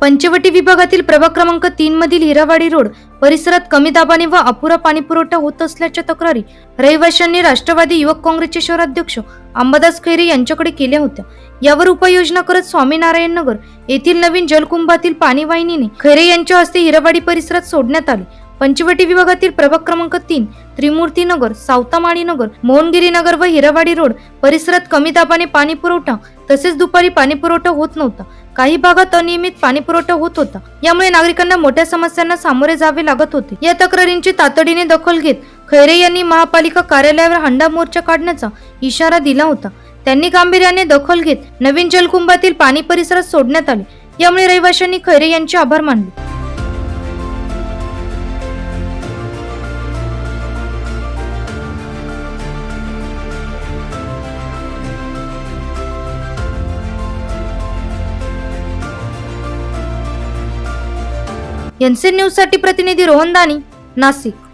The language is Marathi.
पंचवटी विभागातील प्रभाग क्रमांक तीन मधील हिरावाडी रोड परिसरात कमी दाबाने व अपुरा पाणीपुरवठा होत असल्याच्या तक्रारी रहिवाशांनी राष्ट्रवादी युवक काँग्रेसचे शहराध्यक्ष अंबादास खैरे यांच्याकडे केल्या होत्या. यावर उपाययोजना करत स्वामीनारायण नगर येथील नवीन जलकुंभातील पाणी वाहिनीने खैरे यांच्या हस्ते हिरावाडी परिसरात सोडण्यात आले. पंचवटी विभागातील प्रभाग क्रमांक तीन त्रिमूर्ती नगर सावतामाळी नगर मोहनगिरी नगर व हिरावाडी रोड परिसरात कमी दाबाने पाणी पुरवठा तसेच दुपारी पाणीपुरवठा होत नव्हता. काही भागात अनियमित पाणीपुरवठा होत होता. यामुळे नागरिकांना मोठ्या समस्यांना सामोरे जावे लागत होते. या तक्रारींची तातडीने दखल घेत खैरे यांनी महापालिका कार्यालयावर हंडा मोर्चा काढण्याचा इशारा दिला होता. त्यांनी गांभीर्याने दखल घेत नवीन जलकुंभातील पाणी परिसरात सोडण्यात आले. यामुळे रहिवाशांनी खैरे यांचे आभार मानले. एनसी न्यूजसाठी प्रतिनिधी रोहन दानी नाशिक.